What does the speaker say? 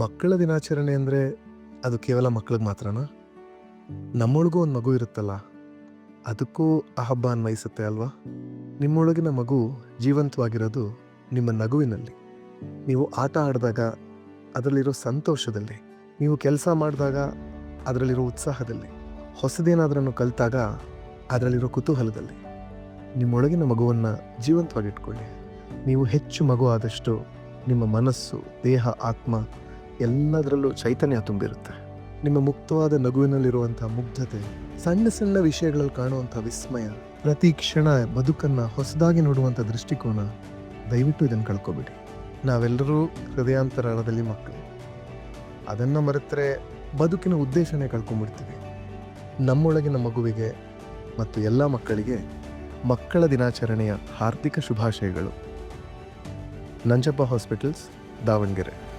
ಮಕ್ಕಳ ದಿನಾಚರಣೆ ಅಂದರೆ ಅದು ಕೇವಲ ಮಕ್ಕಳಿಗೆ ಮಾತ್ರನಾ? ನಮ್ಮೊಳಗೂ ಒಂದು ಮಗು ಇರುತ್ತಲ್ಲ, ಅದಕ್ಕೂ ಆ ಹಬ್ಬ ಅನ್ವಯಿಸುತ್ತೆ ಅಲ್ವಾ? ನಿಮ್ಮೊಳಗಿನ ಮಗು ಜೀವಂತವಾಗಿರೋದು ನಿಮ್ಮ ನಗುವಿನಲ್ಲಿ. ನೀವು ಆಟ ಆಡಿದಾಗ ಅದರಲ್ಲಿರೋ ಸಂತೋಷದಲ್ಲಿ, ನೀವು ಕೆಲಸ ಮಾಡಿದಾಗ ಅದರಲ್ಲಿರೋ ಉತ್ಸಾಹದಲ್ಲಿ, ಹೊಸದೇನಾದ್ರನ್ನು ಕಲಿತಾಗ ಅದರಲ್ಲಿರೋ ಕುತೂಹಲದಲ್ಲಿ. ನಿಮ್ಮೊಳಗಿನ ಮಗುವನ್ನು ಜೀವಂತವಾಗಿಟ್ಕೊಳ್ಳಿ. ನೀವು ಹೆಚ್ಚು ಮಗು ಆದಷ್ಟು ನಿಮ್ಮ ಮನಸ್ಸು, ದೇಹ, ಆತ್ಮ ಎಲ್ಲದರಲ್ಲೂ ಚೈತನ್ಯ ತುಂಬಿರುತ್ತೆ. ನಿಮ್ಮ ಮುಕ್ತವಾದ ನಗುವಿನಲ್ಲಿರುವಂಥ ಮುಗ್ಧತೆ, ಸಣ್ಣ ಸಣ್ಣ ವಿಷಯಗಳಲ್ಲಿ ಕಾಣುವಂಥ ವಿಸ್ಮಯ, ಪ್ರತಿ ಕ್ಷಣ ಬದುಕನ್ನು ಹೊಸದಾಗಿ ನೋಡುವಂಥ ದೃಷ್ಟಿಕೋನ ದಯವಿಟ್ಟು ಇದನ್ನು ಕಳ್ಕೊಬೇಡಿ. ನಾವೆಲ್ಲರೂ ಹೃದಯಾಂತರಾಳದಲ್ಲಿ ಮಕ್ಕಳು. ಅದನ್ನು ಮರೆತರೆ ಬದುಕಿನ ಉದ್ದೇಶನೇ ಕಳ್ಕೊಂಡ್ಬಿಡ್ತೀವಿ ನಮ್ಮೊಳಗಿನ ಮಗುವಿಗೆ ಮತ್ತು ಎಲ್ಲ ಮಕ್ಕಳಿಗೆ ಮಕ್ಕಳ ದಿನಾಚರಣೆಯ ಹಾರ್ದಿಕ ಶುಭಾಶಯಗಳು. ನಂಜಪ್ಪ ಹಾಸ್ಪಿಟಲ್ಸ್, ದಾವಣಗೆರೆ.